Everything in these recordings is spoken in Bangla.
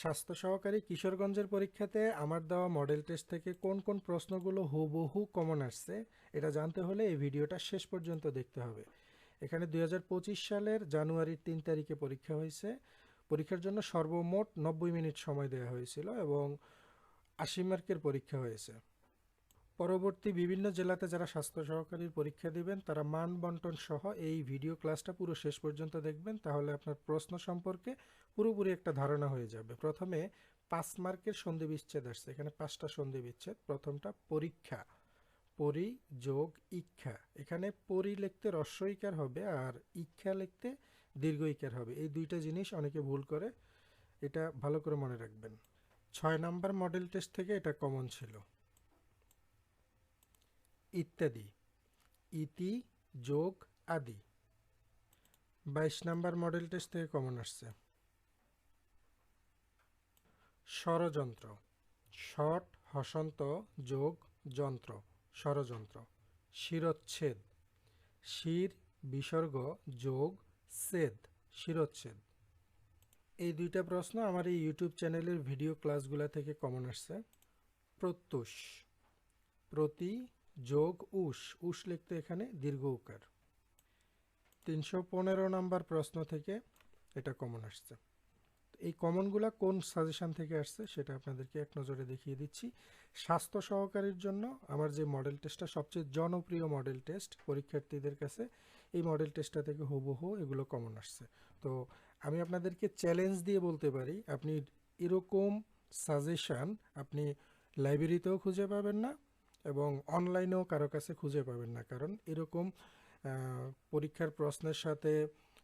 স্বাস্থ্য সহকারী কিশোরগঞ্জের পরীক্ষাতে আমার দেওয়া মডেল টেস্ট থেকে কোন কোন প্রশ্নগুলো হুবহু কমন আসছে, এটা জানতে হলে এই ভিডিওটা শেষ পর্যন্ত দেখতে হবে। এখানে দু হাজার পঁচিশ সালের জানুয়ারির তিন তারিখে পরীক্ষা হয়েছে। পরীক্ষার জন্য সর্বমোট নব্বই মিনিট সময় দেওয়া হয়েছিল এবং আশি মার্কের পরীক্ষা হয়েছে। পরবর্তী বিভিন্ন জেলাতে যারা স্বাস্থ্য সহকারীর পরীক্ষা দিবেন, তারা মান বন্টন সহ এই ভিডিও ক্লাসটা পুরো শেষ পর্যন্ত দেখবেন। তাহলে আপনার প্রশ্ন সম্পর্কে পুরোপুরি একটা ধারণা হয়ে যাবে। প্রথমে পাঁচ মার্কের সন্ধি বিচ্ছেদ আসছে। এখানে পাঁচটা সন্ধি বিচ্ছেদ প্রথমটা পরীক্ষা, পরি, যোগ, ইক্ষা। এখানে পরি লিখতে রস্ব ইকার হবে আর ইক্ষা লিখতে দীর্ঘ ইকার হবে। এই দুইটা জিনিস অনেকে ভুল করে। এটা ভালো করে মনে রাখবেন। ছয় নাম্বার মডেল টেস্ট থেকে এটা কমন ছিল। ইত্যাদি। ইতি, যোগ আদি। বাইশ নাম্বার মডেল টেস্ট থেকে কমন আসছে। ষড়যন্ত্র। ষট, হসন্ত, যোগ, যন্ত্র। ষড়যন্ত্র। শিরচ্ছেদ। শির, বিসর্গ, যোগ ছেদ শিরচ্ছেদ। এই দুইটা প্রশ্ন আমার এই ইউটিউব চ্যানেলের ভিডিও ক্লাসগুলো থেকে কমন আসছে। প্রত্যুষ। প্রতি যোগ উষ উষ লিখতে এখানে দীর্ঘ উকার। তিনশো পনেরো নাম্বার প্রশ্ন থেকে এটা কমন আসছে। এই কমনগুলা কোন সাজেশান থেকে আসছে সেটা আপনাদেরকে এক নজরে দেখিয়ে দিচ্ছি। স্বাস্থ্য সহকারীর জন্য আমার যে মডেল টেস্টটা সবচেয়ে জনপ্রিয় মডেল টেস্ট পরীক্ষার্থীদের কাছে, এই মডেল টেস্টটা থেকে হুবহু এগুলো কমন আসছে। তো আমি আপনাদেরকে চ্যালেঞ্জ দিয়ে বলতে পারি, আপনি এরকম সাজেশান আপনি লাইব্রেরিতেও খুঁজে পাবেন না এবং অনলাইনেও কারও কাছে খুঁজে পাবেন না। কারণ এরকম পরীক্ষার প্রশ্নের সাথে,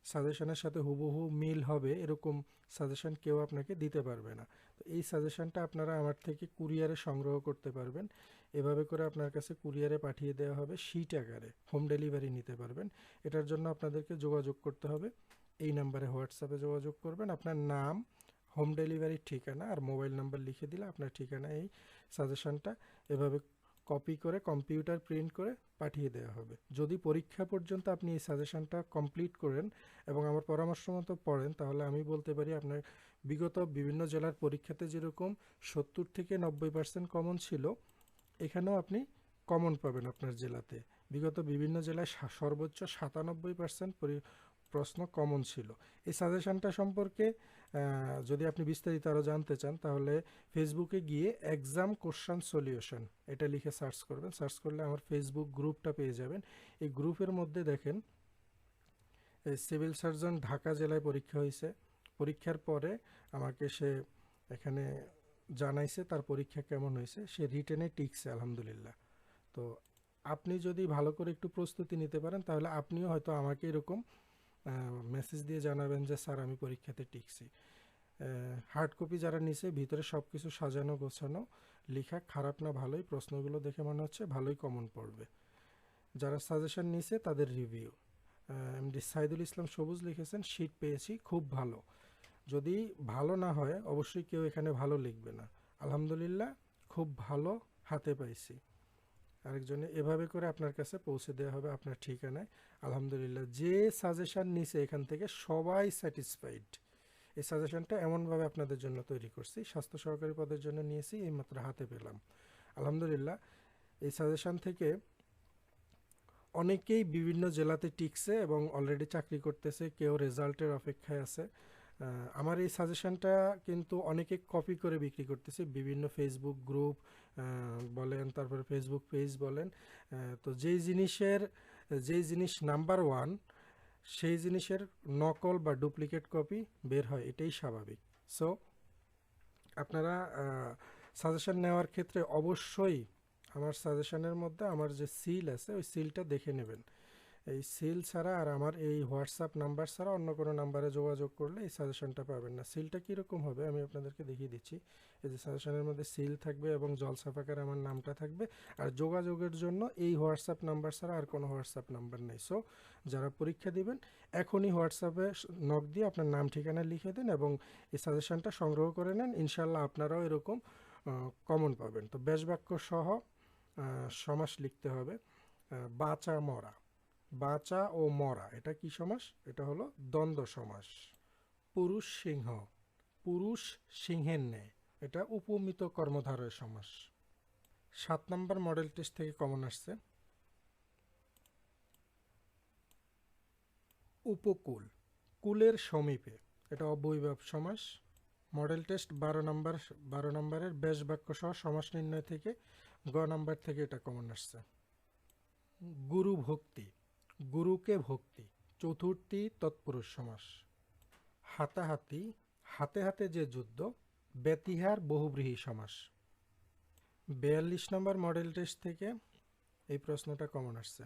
সাজেশনের সাথে হুবহু মিল হবে এরকম সাজেশন কেউ আপনাকে দিতে পারবে না। তো এই সাজেশনটা আপনারা আমার থেকে কুরিয়ারে সংগ্রহ করতে পারবেন। এভাবে করে আপনার কাছে কুরিয়ারে পাঠিয়ে দেওয়া হবে শিট আকারে হোম ডেলিভারি নিতে পারবেন। এটার জন্য আপনাদেরকে যোগাযোগ করতে হবে। এই নাম্বারে হোয়াটসঅ্যাপে যোগাযোগ করবেন। আপনার নাম, হোম ডেলিভারির ঠিকানা আর মোবাইল নাম্বার লিখে দিলে আপনার ঠিকানা এই সাজেশনটা এভাবে কপি করে কম্পিউটার প্রিন্ট করে পাঠিয়ে দেওয়া হবে। যদি পরীক্ষা পর্যন্ত আপনি এই সাজেশনটা কমপ্লিট করেন এবং আমার পরামর্শ মতো পড়েন, তাহলে আমি বলতে পারি আপনার বিগত বিভিন্ন জেলার পরীক্ষাতে যেরকম সত্তর থেকে নব্বই পার্সেন্ট কমন ছিল, এখানেও আপনি কমন পাবেন আপনার জেলাতে। বিগত বিভিন্ন জেলায় সর্বোচ্চ সাতানব্বই পার্সেন্ট প্রশ্ন কমন ছিল। এই সাজেশনটা সম্পর্কে যদি আপনি বিস্তারিত আরও জানতে চান, তাহলে ফেসবুকে গিয়ে এক্সাম কোশ্চান সলিউশন এটা লিখে সার্চ করবেন। সার্চ করলে আমার ফেসবুক গ্রুপটা পেয়ে যাবেন। এই গ্রুপের মধ্যে দেখেন সিভিল সার্জন ঢাকা জেলায় পরীক্ষা হয়েছে। পরীক্ষার পরে আমাকে সে এখানে জানাইছে তার পরীক্ষা কেমন হয়েছে। সে রিটেনে টিকছে, আলহামদুলিল্লাহ। তো আপনি যদি ভালো করে একটু প্রস্তুতি নিতে পারেন, তাহলে আপনিও হয়তো আমাকে এরকম মেসেজ দিয়ে জানাবেন যে, স্যার, আমি পরীক্ষাতে টিকছি। হার্ড কপি যারা নিছে, ভিতরে সব কিছু সাজানো, গোছানো, লেখা খারাপ না, ভালোই। প্রশ্নগুলো দেখে মনে হচ্ছে ভালোই কমন পড়বে। যারা সাজেশন নিছে, তাদের রিভিউ এমডি সাইদুল ইসলাম সবুজ লিখেছেন শীট পেয়েছি, খুব ভালো। যদি ভালো না হয়, অবশ্যই কেউ এখানে ভালো লিখবে না। আলহামদুলিল্লাহ, খুব ভালো, হাতে পাইছি। আরেকজনে এভাবে করে আপনার কাছে পৌঁছে দেওয়া হবে আপনার ঠিকানায়। আলহামদুলিল্লাহ। যে সাজেশন নিছে এখান থেকে সবাই স্যাটিসফাইড এই সাজেশনটা এমনভাবে আপনাদের জন্য তৈরি করছি। স্বাস্থ্য সহকারী পদের জন্য নিয়েছি এইমাত্র হাতে পেলাম। আলহামদুলিল্লাহ, এই সাজেশন থেকে অনেকেই বিভিন্ন জেলাতে টিকছে এবং অলরেডি চাকরি করতেছে, কেউ রেজাল্টের অপেক্ষায় আছে। আমার এই সাজেশনটা কিন্তু অনেকে কপি করে বিক্রি করতেছে, বিভিন্ন ফেসবুক গ্রুপ বলেন, তারপরে ফেসবুক পেজ বলেন। তো যেই জিনিসের, যেই জিনিস নাম্বার ওয়ান সেই জিনিসের নকল বা ডুপ্লিকেট কপি বের হয়, এটাই স্বাভাবিক। সো আপনারা সাজেশন নেওয়ার ক্ষেত্রে অবশ্যই আমার সাজেশনের মধ্যে আমার যে সিল আছে, ওই সিলটা দেখে নেবেন। এই সিল ছাড়া আর আমার এই হোয়াটসঅ্যাপ নাম্বার ছাড়া অন্য কোনো নাম্বারে যোগাযোগ করলে এই সাজেশনটা পাবেন না। সিলটা কীরকম হবে আমি আপনাদেরকে দেখিয়ে দিচ্ছি। এই যে সাজেশনের মধ্যে সিল থাকবে এবং জল সাফাকার আমার নামটা থাকবে। আর যোগাযোগের জন্য এই হোয়াটসঅ্যাপ নাম্বার ছাড়া আর কোনো হোয়াটসঅ্যাপ নাম্বার নেই। সো, যারা পরীক্ষা দিবেন, এখনই হোয়াটসঅ্যাপে নক দিয়ে আপনার নাম, ঠিকানা লিখে দিন এবং এই সাজেশনটা সংগ্রহ করে নেন। ইনশাল্লাহ আপনারাও এরকম কমন পাবেন। তো বেশবাক্য সহ সমাস লিখতে হবে বাঁচা মরা। বাঁচা ও মরা, এটা কি সমাস? এটা হলো দ্বন্দ্ব সমাস। পুরুষ সিংহ, পুরুষ সিংহের ন্যায়, এটা উপমিত কর্মধারয় সমাস। সাত নম্বর মডেল টেস্ট থেকে কমন আসছে। উপকূল, কুলের সমীপে, এটা অবৈভাব সমাস। মডেল টেস্ট বারো নম্বর, বারো নম্বরের বেশ বাক্য সহ সমাস নির্ণয় থেকে গ নম্বর থেকে এটা কমন আসছে। গুরু ভক্তি গুরুকে ভক্তি, চতুর্থী তৎপুরুষ সমাস। হাতাহাতি, হাতে হাতে যে যুদ্ধ, ব্যতিহার বহুব্রীহী সমাস। বিয়াল্লিশ নম্বর মডেল টেস্ট থেকে এই প্রশ্নটা কমন আসছে।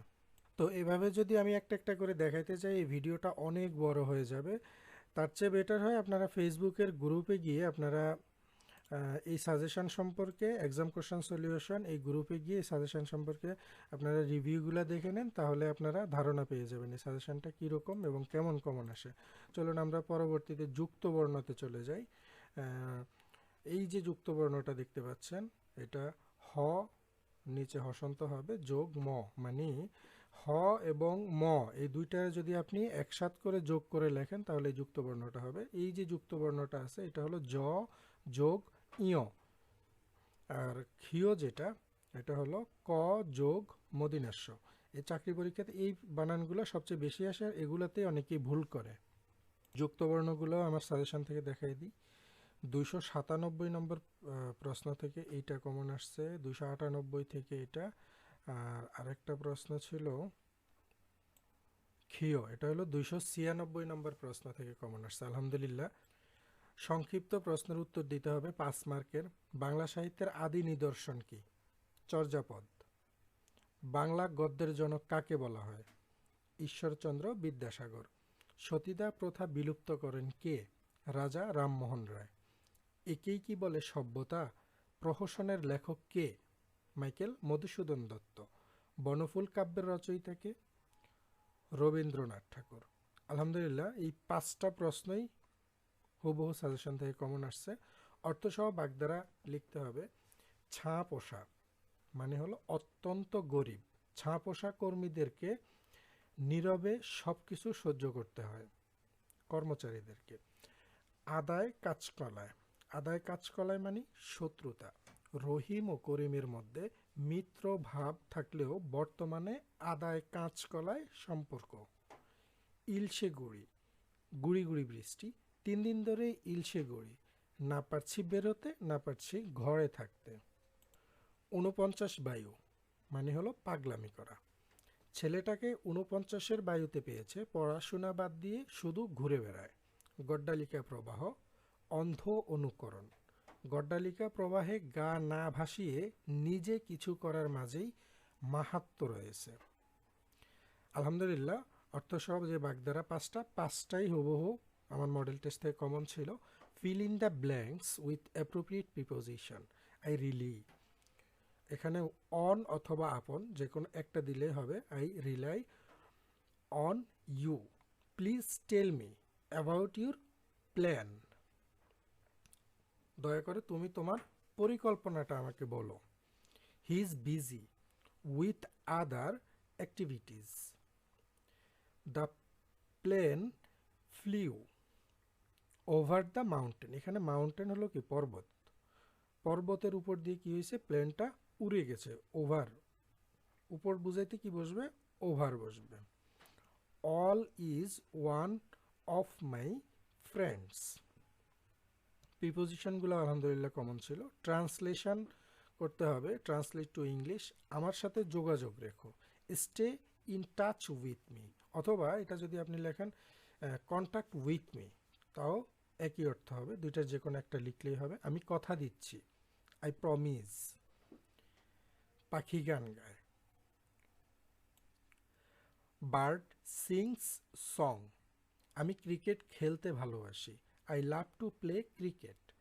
তো এভাবে যদি আমি একটা একটা করে দেখাইতে চাই, এই ভিডিওটা অনেক বড় হয়ে যাবে। তার চেয়ে বেটার হয় আপনারা ফেসবুকের গ্রুপে গিয়ে আপনারা এই সাজেশন সম্পর্কে এক্সাম কোশ্চেন সলিউশন এই গ্রুপে গিয়ে সাজেশন সম্পর্কে আপনারা রিভিউগুলো দেখে নেন, তাহলে আপনারা ধারণা পেয়ে যাবেন এই সাজেশনটা কীরকম এবং কেমন কমন আসে। চলুন আমরা পরবর্তীতে যুক্ত বর্ণতে চলে যাই। এই যে যুক্ত বর্ণটা দেখতে পাচ্ছেন, এটা হ, নিচে হসন্ত হবে, যোগ ম মানে হ এবং ম, এই দুইটা যদি আপনি একসাথ করে যোগ করে লেখেন, তাহলে যুক্ত বর্ণটা হবে। এই যে যুক্ত বর্ণটা আছে, এটা হলো জ যোগ ইয় আর ক্ষিয় যেটা, এটা হলো ক যোগ মদিনাস্য এই চাকরি পরীক্ষাতে এই বানানগুলো সবচেয়ে বেশি আসে আর এগুলোতে অনেকেই ভুল করে। যুক্ত বর্ণগুলো আমার সাজেশন থেকে দেখাই দিই। দুইশো সাতানব্বই নম্বর প্রশ্ন থেকে এইটা কমন আসছে, দুইশো আটানব্বই থেকে এটা। আর আরেকটা প্রশ্ন ছিল ক্ষীয়, এটা হলো দুইশো ছিয়ানব্বই নম্বর প্রশ্ন থেকে কমন আসছে, আলহামদুলিল্লাহ। সংক্ষিপ্ত প্রশ্নের উত্তর দিতে হবে পাঁচ মার্কের। বাংলা সাহিত্যের আদি নিদর্শন কি? চর্যাপদ। বাংলা গদ্যের জনক কাকে বলা হয়? ঈশ্বরচন্দ্র বিদ্যাসাগর। সতীদাহ প্রথা বিলুপ্ত করেন কে? রাজা রামমোহন রায়। একেই কি বলে সভ্যতা? প্রহসনের লেখক কে? মাইকেল মধুসূদন দত্ত। বনফুল কাব্যের রচয়িতাকে রবীন্দ্রনাথ ঠাকুর। আলহামদুলিল্লাহ, এই পাঁচটা প্রশ্নই হুবহু সাজেশন থেকে কমন আসছে। অর্থসহ বাগধারা লিখতে হবে ছাঁ পোষা মানে হলো অত্যন্ত গরিব। ছাঁ পোষা কর্মীদেরকে নীরবে সব কিছু সহ্য করতে হয়, কর্মচারীদেরকে। আদায় কাজকলায় আদায় কাজকলায় মানে শত্রুতা। রহিম ও করিমের মধ্যে মিত্র ভাব থাকলেও বর্তমানে আদায় কাঁচকলায় সম্পর্ক। ইলশে গুড়ি গুড়ি গুড়ি বৃষ্টি তিন দিন ধরে ইলশে গুড়ি, না পারছি বেরোতে, না পারছি ঘরে থাকতে। উনপঞ্চাশ বায়ু মানে হলো পাগলামি করা। ছেলেটাকে উনপঞ্চাশের বায়ুতে পেয়েছে, পড়াশোনা বাদ দিয়ে শুধু ঘুরে বেড়ায়। গড্ডালিকা প্রবাহ, অন্ধ অনুকরণ। গড্ডালিকা প্রবাহে গা না ভাসিয়ে নিজে কিছু করার মাঝেই মাহাত্ম রয়েছে। আলহামদুলিল্লাহ, অর্থসহ যে বাগদারা পাঁচটা, পাঁচটাই হুবহু আমার মডেল টেস্ট থেকে কমন ছিল fill in the blanks with appropriate preposition I rely এখানে অন অথবা আপন যে কোনো একটা দিলেই হবে। I rely on you please tell me about your plan দয়া করে তুমি তোমার পরিকল্পনাটা আমাকে বলো। He is busy with other activities the plane flew over the mountain এখানে মাউন্টেন হলো কি? পর্বত। পর্বতের উপর দিয়ে কি হয়েছে? প্লেনটা উড়ে গেছে। ওভার উপর বুঝাইতে কি বসবে? ওভার বসবে। All is one of my friends প্রিপোজিশনগুলো আলহামদুলিল্লাহ কমন ছিল। ট্রান্সলেশন করতে হবে। ট্রান্সলেট টু ইংলিশ আমার সাথে যোগাযোগ রেখো। Stay in touch with me অথবা এটা যদি আপনি লেখেন কন্ট্যাক্ট উইথ মি তাও একই অর্থ হবে দুইটার যে কোনো একটা লিখলেই হবে। আমি কথা দিচ্ছি। আই প্রমিস পাখি গান গায়। বার্ড সিংস সং আমি ক্রিকেট খেলতে ভালোবাসি। I love to play cricket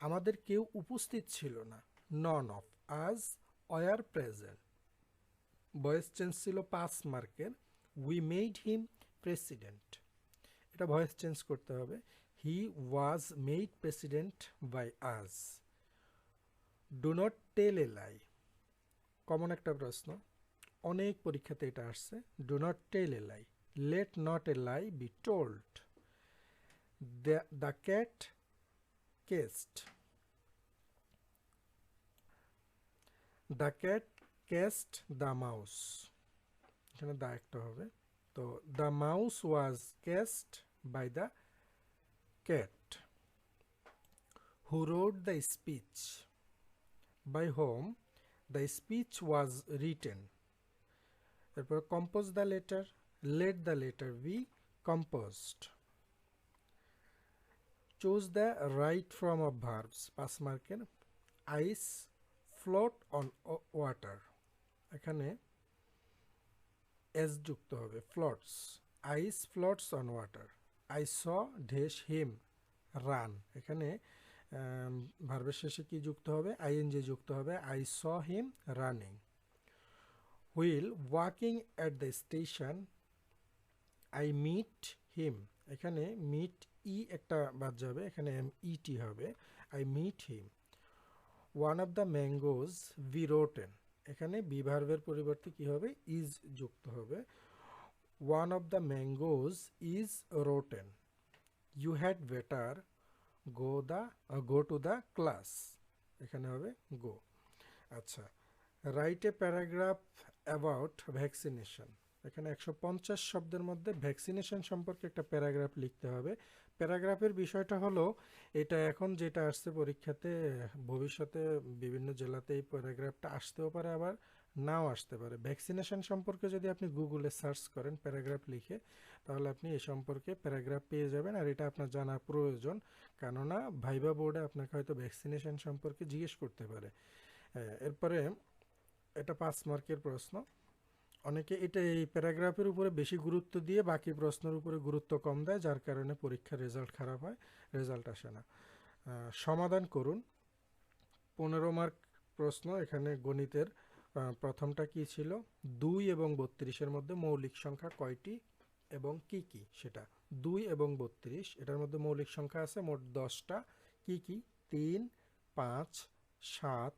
আমাদের কেউ উপস্থিত ছিল না। None of us were present voice change ছিল পাঁচ মার্কের। উই মেড হিম প্রেসিডেন্ট এটা ভয়েস চেঞ্জ করতে হবে। He was made president by us do not tell a lie common একটা প্রশ্ন। অনেক পরীক্ষাতে এটা আসছে। Do not tell a lie let not a lie be told the cat caught the cat caught the mouse এখানে দা একটা হবে। তো the mouse was caught by the cat who wrote the speech by whom the speech was written এরপর compose the letter let the letter be composed choose the right form of verbs পাঁচ মার্কের আইস ফ্লোট অন ওয়াটার এখানে এস যুক্ত হবে floats ice floats on water I saw ঢেস him run এখানে ভার্বের শেষে কি যুক্ত হবে? আই আইএনজি যুক্ত হবে। I saw him running while walking at the station I meet him এখানে মিট ই একটা বাদ যাবে। এখানে এম ইটি হবে। I meet him one of the mangoes be rotten এখানে বি ভার্বের পরিবর্তে কি হবে? ইজ যুক্ত হবে। One of the mangoes is rotten you had better go the go to the class এখানে হবে গো আচ্ছা write a paragraph about vaccination এখানে একশো পঞ্চাশ শব্দের মধ্যে ভ্যাকসিনেশন সম্পর্কে একটা প্যারাগ্রাফ লিখতে হবে। প্যারাগ্রাফের বিষয়টা হলো, এটা এখন যেটা আসছে পরীক্ষাতে, ভবিষ্যতে বিভিন্ন জেলাতে এই প্যারাগ্রাফটা আসতেও পারে আবার। নাও আসতে পারে। ভ্যাকসিনেশন সম্পর্কে যদি আপনি গুগলে সার্চ করেন প্যারাগ্রাফ লিখে, তাহলে আপনি এ সম্পর্কে প্যারাগ্রাফ পেয়ে যাবেন আর এটা আপনার জানা প্রয়োজন। কেননা ভাইবা বোর্ডে আপনাকে হয়তো ভ্যাকসিনেশন সম্পর্কে জিজ্ঞেস করতে পারে। এরপরে এটা পাঁচ মার্কের প্রশ্ন। অনেকে এটা এই প্যারাগ্রাফের উপরে বেশি গুরুত্ব দিয়ে বাকি প্রশ্নের উপরে গুরুত্ব কম দেয়, যার কারণে পরীক্ষার রেজাল্ট খারাপ হয় রেজাল্ট আসে না। সমাধান করুন। পনেরো মার্ক প্রশ্ন এখানে গণিতের। প্রথমটা কি ছিল? দুই এবং বত্রিশের মধ্যে মৌলিক সংখ্যা কয়টি এবং কি কি? সেটা দুই এবং বত্রিশ, এটার মধ্যে মৌলিক সংখ্যা আছে মোট দশটা। কি কি? তিন, পাঁচ, সাত,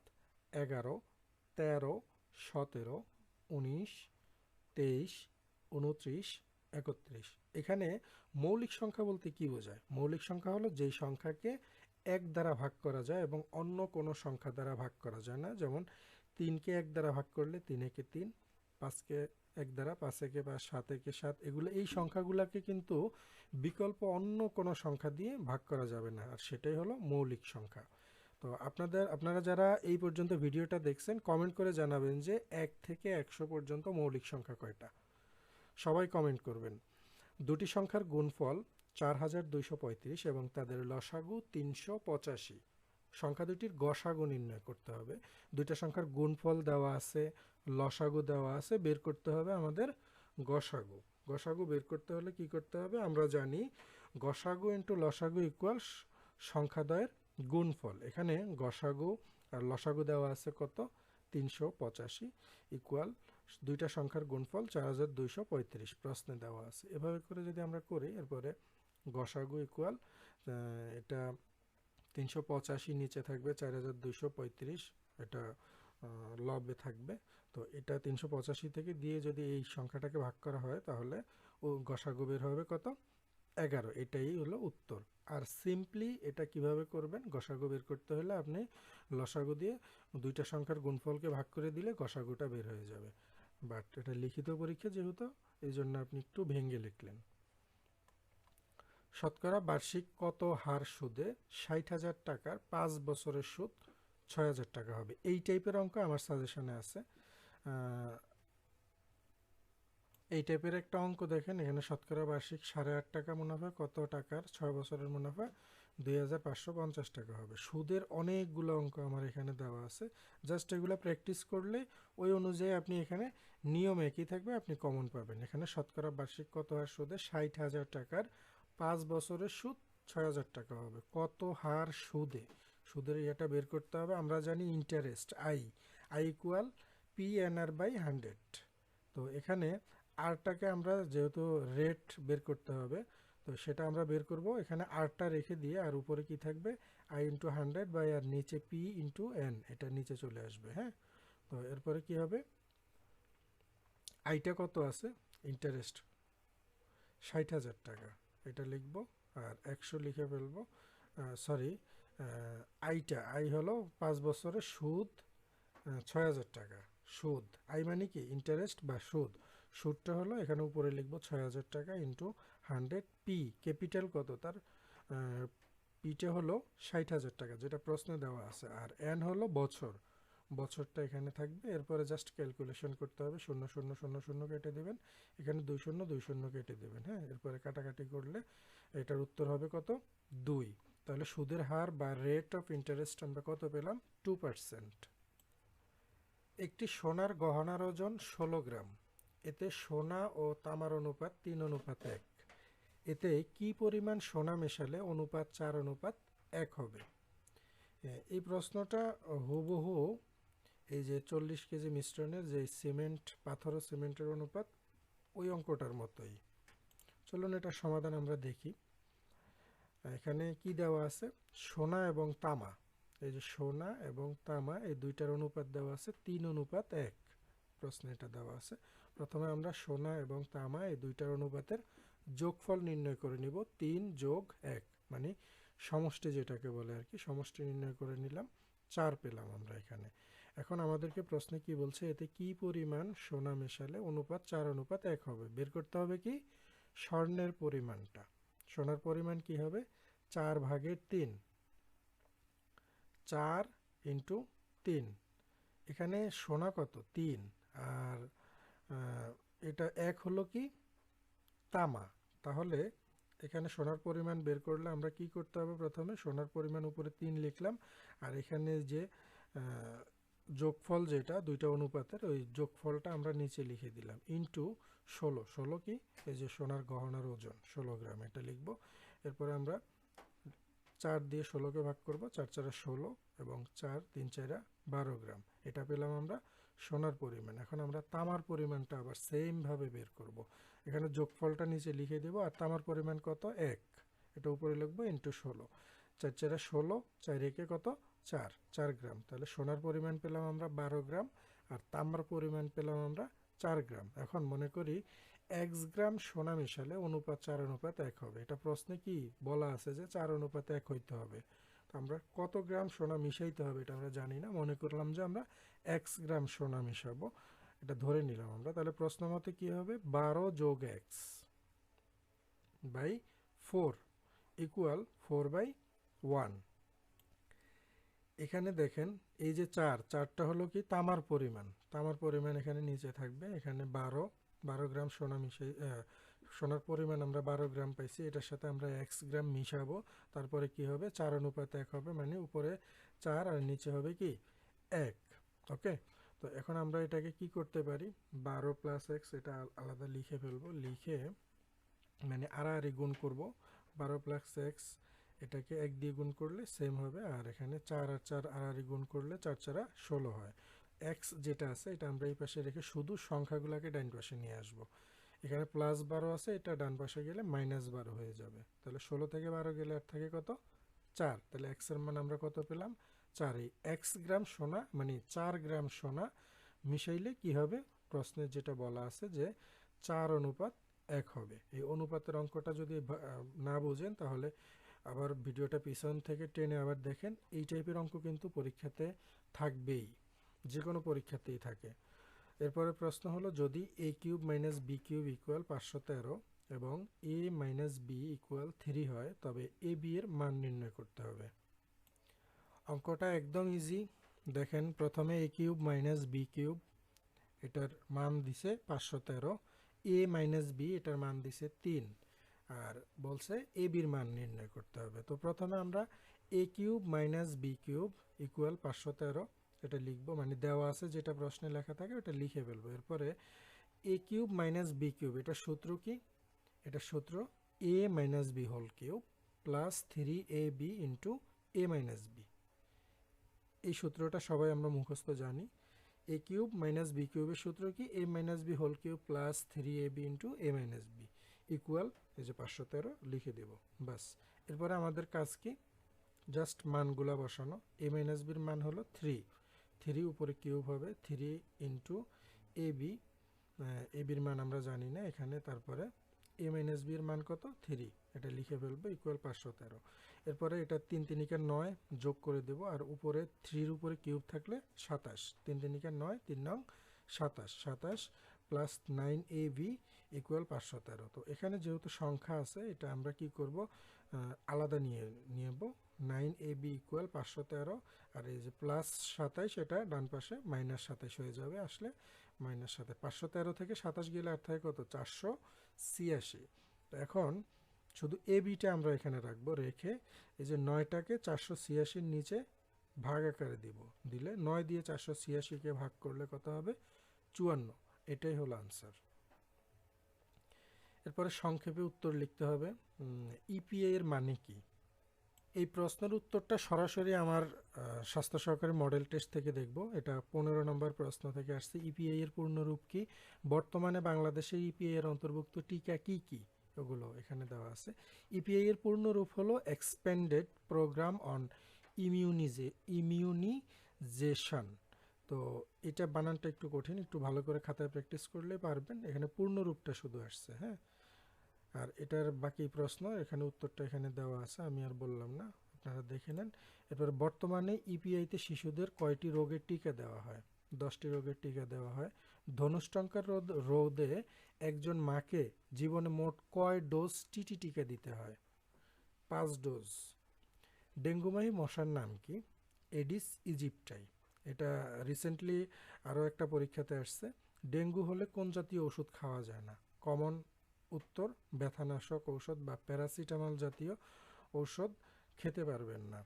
এগারো, তেরো, সতেরো, উনিশ, তেইশ, উনত্রিশ, একত্রিশ। এখানে মৌলিক সংখ্যা বলতে কি বোঝায়? মৌলিক সংখ্যা হলো যেই সংখ্যাকে এক দ্বারা ভাগ করা যায় এবং অন্য কোনো সংখ্যা দ্বারা ভাগ করা যায় না। যেমন তিনকে এক দ্বারা ভাগ করলে তিন একে তিন, পাঁচকে এক দ্বারা পাঁচ একে পাঁচ, সাত একে সাত, এগুলো এই সংখ্যাগুলোকে কিন্তু বিকল্প অন্য কোনো সংখ্যা দিয়ে ভাগ করা যাবে না। আর সেটাই হলো মৌলিক সংখ্যা। তো আপনাদের, আপনারা যারা এই পর্যন্ত ভিডিওটা দেখছেন কমেন্ট করে জানাবেন যে এক থেকে একশো পর্যন্ত মৌলিক সংখ্যা কয়টা? সবাই কমেন্ট করবেন। দুটি সংখ্যার গুণফল চার হাজার দুইশো পঁয়ত্রিশ এবং তাদের লসাগু তিনশো পঁচাশি। সংখ্যা দুটির গসাগু নির্ণয় করতে হবে। দুইটা সংখ্যার গুণফল দেওয়া আছে, লসাগু দেওয়া আছে, বের করতে হবে আমাদের গসাগু। গসাগু বের করতে হলে কি করতে হবে? আমরা জানি গসাগু ইন্টু লসাগু ইকুয়াল সংখ্যাদয়ের গুণফল। এখানে গসাগু আর লসাগু দেওয়া আছে কত? তিনশো পঁচাশি ইকুয়াল দুইটা সংখ্যার গুণফল চার হাজার দুইশো পঁয়ত্রিশ। প্রশ্নে দেওয়া আছে। এভাবে করে যদি আমরা করি, এরপরে গসাগু ইকুয়াল এটা তিনশো পঁচাশি নিচে থাকবে, চার হাজার দুইশো পঁয়ত্রিশ এটা লবে থাকবে। তো এটা তিনশো পঁচাশি থেকে দিয়ে যদি এই সংখ্যাটাকে ভাগ করা হয় তাহলে ও গসাগু বের হবে কত? এগারো, এটাই হলো উত্তর। আর সিম্পলি এটা কীভাবে করবেন? গসাগু বের করতে হলে আপনি লসাগু দিয়ে দুইটা সংখ্যার গুণফলকে ভাগ করে দিলে গসাগুটা বের হয়ে যাবে। বাট এটা লিখিত পরীক্ষা যেহেতু, এই জন্য আপনি একটু ভেঙে লিখলেন। শতকরা বার্ষিক কত হার সুদে ষাট হাজার টাকার পাঁচ বছরের সুদ ছয় হাজার টাকা হবে? এই টাইপের অঙ্ক আমার সাজেশনে আছে। এই টাইপের একটা অঙ্ক দেখেন, এখানে শতকরা বার্ষিক সাড়ে আট টাকা মুনাফা, কত টাকার ছয় বছরের মুনাফা? দুই হাজার পাঁচশো পঞ্চাশ টাকা হবে। সুদের অনেকগুলো অঙ্ক আমার এখানে দেওয়া আছে। জাস্ট এগুলো প্র্যাকটিস করলে ওই অনুযায়ী আপনি এখানে নিয়ম একই থাকবে, আপনি কমন পাবেন। এখানে শতকরা বার্ষিক কত হার সুদে? ষাট হাজার টাকার পাঁচ বছরের সুদ ছয় হাজার টাকা হবে। কত হার সুদে? সুদের ইয়েটা বের করতে হবে। আমরা জানি interest I I equal P N R by hundred তো এখানে আরটাকে আমরা যেহেতু রেট বের করতে হবে, তো সেটা আমরা বের করব। এখানে আরটা রেখে দিয়ে আর উপরে কি থাকবে? I into hundred by R নিচে পি ইন্টু এন এটা নিচে চলে আসবে হ্যাঁ? তো এরপরে কি হবে? আইটা কত আছে? ইন্টারেস্ট ষাট হাজার টাকা। এটা লিখব আর একশো লিখে ফেলব। সরি আইটা, আই হলো পাঁচ বছরের সুদ ছয় হাজার টাকা। সুদ, আই মানে কি? ইন্টারেস্ট বা সুদ। সুদটা হলো এখানে উপরে লিখব ছয় হাজার টাকা ইন্টু হান্ড্রেড পি ক্যাপিটাল কত? তার পিটা হলো ষাট হাজার টাকা, যেটা প্রশ্নে দেওয়া আছে। আর এন হলো বছর। বছরটা এখানে থাকবে। এরপরে জাস্ট ক্যালকুলেশন করতে হবে। শূন্য শূন্য শূন্য শূন্য কেটে দেবেন। এখানে দুই শূন্য দুই শূন্য কেটে দেবেন হ্যাঁ? এরপরে কাটাকাটি করলে এটার উত্তর হবে কত? দুই। তাহলে সুদের হার বা রেট অফ ইন্টারেস্ট আমরা কত পেলাম? টু পার্সেন্ট একটি সোনার গহনার ওজন ষোলো গ্রাম। এতে সোনা ও তামার অনুপাত তিন, অনুপাত এক। এতে কি পরিমাণ সোনা মেশালে অনুপাত চার, অনুপাত এক হবে? এই প্রশ্নটা হুবহু এই যে চল্লিশ কেজি মিশ্রণের যে সিমেন্ট, পাথর সিমেন্টের অনুপাত, ওই অঙ্কটার মতোই। চলুন এটা সমাধান আমরা দেখি। এখানে কি দেওয়া আছে? সোনা এবং তামা। এই যে সোনা এবং তামা, এই দুইটার অনুপাত দেওয়া আছে, তিন অনুপাত এক। প্রশ্নে এটা দেওয়া আছে। প্রথমে আমরা সোনা এবং তামা, এই দুইটার অনুপাতের যোগফল নির্ণয় করে নিব, তিন যোগ এক। মানে সমষ্টি যেটাকে বলে আর কি, সমষ্টি নির্ণয় করে নিলাম, চার পেলাম আমরা এখানে। এখন আমাদেরকে প্রশ্নে কি বলছে? এতে কি পরিমাণ সোনা মেশালে অনুপাত? চার অনুপাত এক হবে। বের করতে হবে কি? স্বর্ণের পরিমাণটা। সোনার পরিমাণ কি হবে? চার ভাগের তিন। চার ইন্টু তিন। এখানে সোনা কত? তিন। আর এটা এক হলো কি? তামা। তাহলে এখানে সোনার পরিমাণ বের করলে আমরা কি করতে হবে? প্রথমে সোনার পরিমাণ উপরে তিন লিখলাম। আর এখানে যে যোগফল যেটা, দুইটা অনুপাতের, ওই যোগফলটা আমরা নিচে লিখে দিলাম। ইন্টু ষোলো। ষোলো কি? এই যে সোনার গহনার ওজন, ষোলো গ্রাম, এটা লিখব। এরপরে আমরা চার দিয়ে ষোলোকে ভাগ করব, চার চারা ষোলো এবং চার তিন চারা বারো গ্রাম। এটা পেলাম আমরা সোনার পরিমাণ। এখন আমরা তামার পরিমাণটা আবার সেমভাবে বের করব। এখানে যোগফলটা নিচে লিখে দেবো, আর তামার পরিমাণ কত? এক। এটা উপরে লিখব ইন্টু ষোলো। চার চারা ষোলো, চার একে কত? চার চার গ্রাম। তাহলে সোনার পরিমাণ পেলাম আমরা বারো গ্রাম আর তামার পরিমাণ পেলাম আমরা চার গ্রাম। এখন মনে করি এক্স গ্রাম সোনা মেশালে অনুপাত চার অনুপাত এক হবে। এটা প্রশ্নে কি বলা আছে যে চার অনুপাত এক হইতে হবে। তো আমরা কত গ্রাম সোনা মিশাইতে হবে এটা আমরা জানি না। মনে করলাম যে আমরা এক্স গ্রাম সোনা মিশাবো। এটা ধরে নিলাম আমরা। তাহলে প্রশ্ন মতে কি হবে? বারো যোগ X by four equal four by one. এখানে দেখেন এই যে চার চারটা হলো কি তামার পরিমাণ। তামার পরিমাণ এখানে নিচে থাকবে এখানে বারো বারো গ্রাম সোনা আহ, সোনার পরিমাণ আমরা বারো গ্রাম পাইছি এটার সাথে আমরা এক্স গ্রাম মিশাবো তারপরে কি হবে চার অনুপাত এক হবে মানে উপরে চার আর নিচে হবে কি এক ওকে? তো এখন আমরা এটাকে কি করতে পারি? বারো প্লাস এক্স এটা আলাদা লিখে ফেলব লিখে মানে আড়াআড়ি গুণ করব বারো প্লাস এক্স এটাকে এক দিয়ে গুণ করলে সেম হবে, আর এখানে চার আর চার আড়াআড়ি গুণ করলে চার চারা ষোলো হয়। এক্স যেটা আছে, এটা আমরা এই পাশে রেখে শুধু সংখ্যাগুলোকে ডান পাশে নিয়ে আসব। এখানে প্লাস বারো আছে, এটা ডান পাশে গেলে মাইনাস বারো হয়ে যাবে। তাহলে ষোলো থেকে বারো গেলে আর থাকে কত? চার। তাহলে এক্সের মান আমরা কত পেলাম? চার। এই এক্স গ্রাম সোনা মানে চার গ্রাম সোনা মিশাইলে কি হবে? প্রশ্নে যেটা বলা আছে যে চার অনুপাত এক হবে। এই অনুপাতের অঙ্কটা যদি না বোঝেন, তাহলে আবার ভিডিওটা পিছন থেকে টেনে আবার দেখেন, এই টাইপের অঙ্ক কিন্তু পরীক্ষাতে থাকবেই যে কোনো পরীক্ষাতেই থাকে। এরপরে প্রশ্ন হলো, যদি A cube minus B cube equal পাঁচশো তেরো এবং A minus B equal three হয়, তবে এ বি এর মান নির্ণয় করতে হবে। অঙ্কটা একদম ইজি দেখেন, প্রথমে A cube minus B cube এটার মান দিছে পাঁচশো তেরো এ মাইনাস বি এটার মান দিছে তিন। আর বলছে এ বির মান নির্ণয় করতে হবে। তো প্রথমে আমরা A cube minus B cube equal পাঁচশো তেরো, এটা লিখব। মানে দেওয়া আছে যেটা প্রশ্নে লেখা থাকে, ওটা লিখে ফেলব। এরপরে A cube minus B cube, এটা সূত্র কি? এটা সূত্র A minus B whole cube plus three A B into A minus B এই সূত্রটা সবাই আমরা মুখস্থ জানি। এ কিউব মাইনাস বি কিউবের সূত্র কি? A minus B whole cube plus three A B into A minus B equal এই যে পাঁচশো তেরো, লিখে দেব। বাস এরপরে আমাদের কাজ কি? জাস্ট মানগুলা বসানো। এ মাইনাস বির মান হলো থ্রি থ্রি উপরে কিউব হবে। Three into A B A বির মান আমরা জানি না এখানে। তারপরে এ মাইনাস বির মান কত? থ্রি এটা লিখে ফেলব ইকুয়াল পাঁচশো তেরো। এরপরে এটা তিন তিনিকে নয় যোগ করে দেব, আর উপরে থ্রির উপরে কিউব থাকলে সাতাশ। তিন তিনিকে নয়, তিন নং সাতাশ। সাতাশ plus nine A B equal পাঁচশো তেরো। তো এখানে যেহেতু সংখ্যা আছে, এটা আমরা কি করব? আলাদা নিয়ে নেব। নাইন এ বি ইকুয়াল পাঁচশো তেরো, আর এই যে প্লাস সাতাইশ, এটা ডান পাশে মাইনাস সাতাইশ হয়ে যাবে আসলে। মাইনাস সাতাশ পাঁচশো তেরো থেকে সাতাশ গেলে আর থাকে কত? চারশো ছিয়াশি। তো এখন শুধু এ বিটা আমরা এখানে রাখব, রেখে এই যে নয়টাকে চারশো ছিয়াশির নিচে ভাগ আকারে দিব। দিলে নয় দিয়ে চারশো ছিয়াশিকে ভাগ করলে কত হবে? চুয়ান্ন। এটাই হলো আনসার এরপরে সংক্ষেপে উত্তর লিখতে হবে ইপিআই এর মানে কি? এই প্রশ্নের উত্তরটা সরাসরি আমার স্বাস্থ্য সহকারী মডেল টেস্ট থেকে দেখব। এটা পনেরো নম্বর প্রশ্ন থেকে আসছে ইপিআই এর পূর্ণরূপ কি? বর্তমানে বাংলাদেশে ইপিআই এর অন্তর্ভুক্ত টিকা কি কি? ওগুলো এখানে দেওয়া আছে। ইপিআই এর পূর্ণরূপ হলো এক্সপেন্ডেড প্রোগ্রাম অন ইমিউনিজে ইমিউনিজেশন তো এটা বানানটা একটু কঠিন, একটু ভালো করে খাতায় প্র্যাকটিস করলে পারবেন। এখানে পূর্ণরূপটা শুধু আসছে হ্যাঁ? আর এটার বাকি প্রশ্ন, এখানে উত্তরটা এখানে দেওয়া আছে, আমি আর বললাম না, আপনারা দেখে নেন। এরপর বর্তমানে ইপিআইতে শিশুদের কয়টি রোগের টিকা দেওয়া হয়? দশটি রোগের টিকা দেওয়া হয়। ধনুষ্টঙ্কার রোদ রোদে একজন মাকে জীবনে মোট কয় ডোজ টিটি টিকা দিতে হয়? পাঁচ ডোজ। ডেঙ্গুমাহি মশার নাম কি? এডিস ইজিপ্টাই এটা রিসেন্টলি আরও একটা পরীক্ষাতে আসছে। ডেঙ্গু হলে কোন জাতীয় ওষুধ খাওয়া যায় না? কমন উত্তর, ব্যথানাশক ঔষধ বা প্যারাসিটামল জাতীয় ঔষধ খেতে পারবেন না।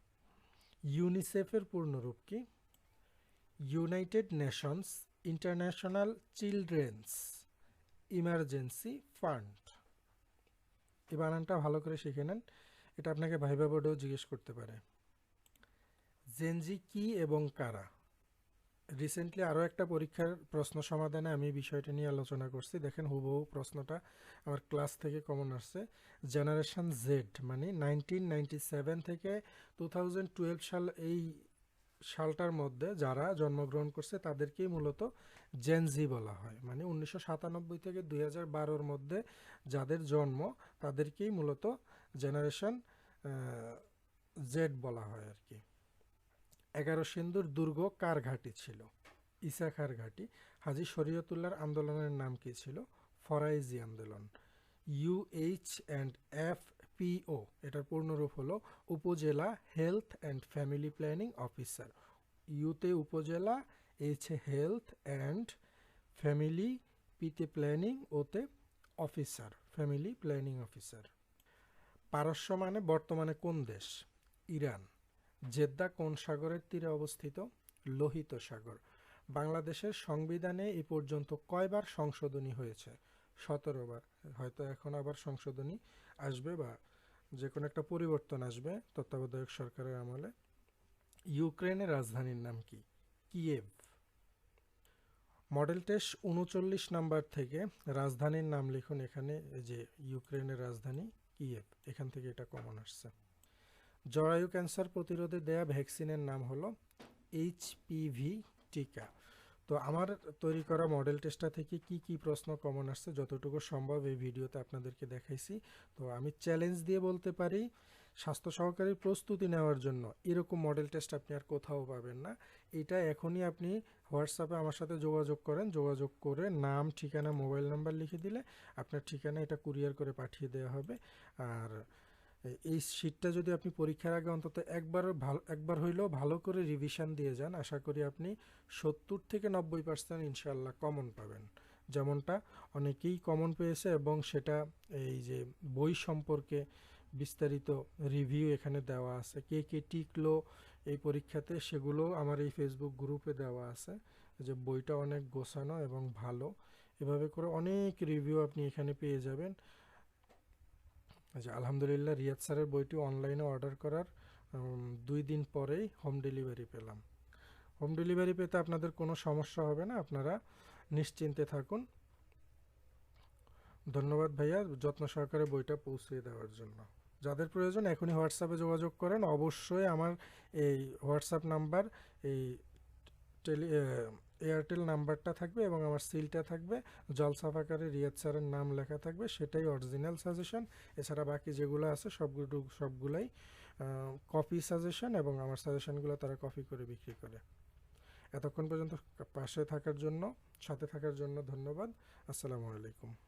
ইউনিসেফের পূর্ণরূপ কি? United Nations International Children's Emergency Fund. এই বানানটা ভালো করে শিখে নেন, এটা আপনাকে ভাইবা বোর্ডেও জিজ্ঞেস করতে পারে। জেনজি কি এবং কারা? রিসেন্টলি আরও একটা পরীক্ষার প্রশ্ন সমাধানে আমি বিষয়টা নিয়ে আলোচনা করছি। দেখেন হুবহু প্রশ্নটা আমার ক্লাস থেকে কমন আসছে। জেনারেশন জেড মানে নাইনটিন নাইনটি সেভেন থেকে টু থাউজেন্ড টুয়েলভ সাল এই সালটার মধ্যে যারা জন্মগ্রহণ করছে তাদেরকেই মূলত জেনজি বলা হয়। মানে উনিশশো সাতানব্বই থেকে দুই হাজার বারোর মধ্যে যাদের জন্ম তাদেরকেই মূলত জেনারেশন জেড বলা হয় আর কি। এগারো সিন্ধুর দুর্গ কার ঘাঁটি ছিল? ইসা খার ঘাঁটি। হাজি শরীয়তুল্লাহর আন্দোলনের নাম কি ছিল? ফরাইজি আন্দোলন। ইউএইচ অ্যান্ড এফ পিও এটার পূর্ণরূপ হলো উপজেলা health and family planning officer. ইউতে উপজেলা, এইচ হেলথ অ্যান্ড ফ্যামিলি পিতে প্ল্যানিং, ওতে অফিসার, ফ্যামিলি প্ল্যানিং অফিসার। পারস্য মানে বর্তমানে কোন দেশ? ইরান। জেদ্দা কোন সাগরের তীরে অবস্থিত? লোহিত সাগর। বাংলাদেশের সংবিধানে এ পর্যন্ত কয়বার সংশোধনী হয়েছে? সতেরো বার। হয়তো এখন আবার সংশোধনী আসবে বা যে কোনো একটা পরিবর্তন আসবে তত্ত্বাবধায়ক সরকারের আমলে। ইউক্রেনের রাজধানীর নাম কি? কিয়েভ। মডেল টেস্ট উনচল্লিশ নাম্বার থেকে রাজধানীর নাম লিখুন এখানে যে ইউক্রেনের রাজধানী কিয়েভ। এখান থেকে এটা কমন আসছে। জরায়ু ক্যান্সার প্রতিরোধে দেয়া ভ্যাকসিনের নাম হলো এইচপিভি টিকা। তো আমার তৈরি করা মডেল টেস্টটা থেকে কি কি প্রশ্ন কমন আসছে যতটুকু সম্ভব এই ভিডিওতে আপনাদেরকে দেখাইছি। তো আমি চ্যালেঞ্জ দিয়ে বলতে পারি, স্বাস্থ্য সহকারীর প্রস্তুতি নেওয়ার জন্য এরকম মডেল টেস্ট আপনি আর কোথাও পাবেন না। এটা এখনই আপনি হোয়াটসঅ্যাপে আমার সাথে যোগাযোগ করেন, যোগাযোগ করে নাম, ঠিকানা, মোবাইল নাম্বার লিখে দিলে আপনার ঠিকানা এটা কুরিয়ার করে পাঠিয়ে দেওয়া হবে। আর এই শীটটা যদি আপনি পরীক্ষার আগে অন্তত একবার ভালো, একবার হইলেও ভালো করে রিভিশন দিয়ে যান, আশা করি আপনি সত্তর থেকে নব্বই পার্সেন্ট ইনশাল্লাহ কমন পাবেন। যেমনটা অনেকেই কমন পেয়েছে এবং সেটা এই যে বই সম্পর্কে বিস্তারিত রিভিউ এখানে দেওয়া আছে। কে কে টিকলো এই পরীক্ষাতে সেগুলো আমার এই ফেসবুক গ্রুপে দেওয়া আছে যে বইটা অনেক গোছানো এবং ভালো। এভাবে করে অনেক রিভিউ আপনি এখানে পেয়ে যাবেন। আচ্ছা আলহামদুলিল্লাহ রিয়াদ স্যারের বইটি অনলাইনে অর্ডার করার দুই দিন পরেই হোম ডেলিভারি পেলাম। হোম ডেলিভারি পেতে আপনাদের কোনো সমস্যা হবে না, আপনারা নিশ্চিন্তে থাকুন। ধন্যবাদ ভাইয়া যত্ন সহকারে বইটা পৌঁছে দেওয়ার জন্য। যাদের প্রয়োজন এখনই হোয়াটসঅ্যাপে যোগাযোগ করেন। অবশ্যই আমার এই হোয়াটসঅ্যাপ নাম্বার, এই টেলি এয়ারটেল নাম্বারটা থাকবে এবং আমার সিলটা থাকবে। জল জলসাফাকারী রিয়াদ স্যারের নাম লেখা থাকবে, সেটাই অরিজিনাল সাজেশন এছাড়া বাকি যেগুলো আছে, সবগুলো, সবগুলাই কপি সাজেশন এবং আমার সাজেশনগুলো তারা কপি করে বিক্রি করে। এতক্ষণ পর্যন্ত পাশে থাকার জন্য, সাথে থাকার জন্য ধন্যবাদ। আসসালামু আলাইকুম।